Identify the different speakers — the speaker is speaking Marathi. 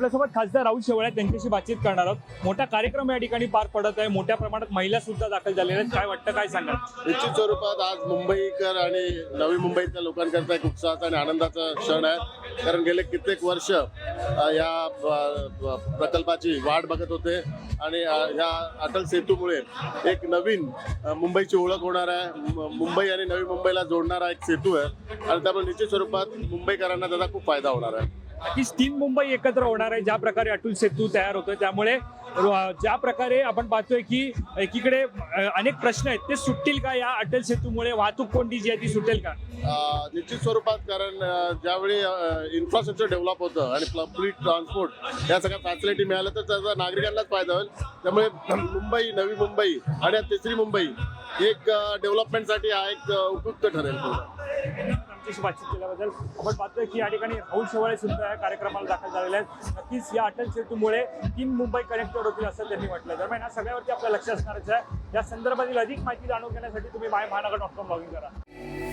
Speaker 1: आपल्यासोबत खासदार राहुल शेवाळे आहेत, त्यांच्याशी बातचीत करणार आहोत. मोठा कार्यक्रम या ठिकाणी पार पडत आहे. मोठ्या प्रमाणात महिला सुद्धा दाखल झालेल्या आहेत. काय वाटतं काय सांगाल?
Speaker 2: निश्चित स्वरूपात आज मुंबईकर आणि नवी मुंबईतल्या लोकांकरता एक उत्साहाचा आणि आनंदाचा क्षण आहे. कारण गेले कित्येक वर्ष अ, या ब- प्रकल्पाची वाट बघत होते. आणि अ, ह्या अटल सेतूमुळे एक नवीन अ, मुंबईची ओळख होणार आहे. मु- मुंबई आणि नवी मुंबईला जोडणारा एक सेतू आहे. आणि त्यामुळे निश्चित स्वरूपात मुंबईकरांना त्याचा खूप फायदा होणार आहे.
Speaker 1: नक्कीच तीन मुंबई एकत्र होणार आहे. ज्या प्रकारे अटल सेतू तयार होतोय त्यामुळे ज्या प्रकारे आपण पाहतोय की एकीकडे अनेक प्रश्न आहेत. ते सुटतील का या अटल सेतूमुळे? वाहतूक कोंडी जी आहे ती सुटेल का?
Speaker 2: निश्चित स्वरूपात कारण ज्यावेळी इन्फ्रास्ट्रक्चर डेव्हलप होतं आणि पब्लिक ट्रान्सपोर्ट या सगळ्या फॅसिलिटी मिळाल्या तर त्याचा नागरिकांनाच फायदा होईल. त्यामुळे मुंबई नवी मुंबई आणि तिसरी मुंबई एक डेव्हलपमेंटसाठी हा एक उपयुक्त ठरेल.
Speaker 1: त्यांच्याशी बातचीत केल्याबद्दल आपण पाहतोय की या ठिकाणी राहुल शेवाळे सुद्धा या कार्यक्रमाला दाखल झालेले आहेत. नक्कीच या अटल सेतूमुळे तीन मुंबई कनेक्टेड होतील असं त्यांनी म्हटलं दरम्यान या सगळ्यावरती आपलं लक्ष असणारच आहे. या संदर्भातील अधिक माहिती जाणून घेण्यासाठी तुम्ही माय महानगर डॉट कॉम लॉगिन करा.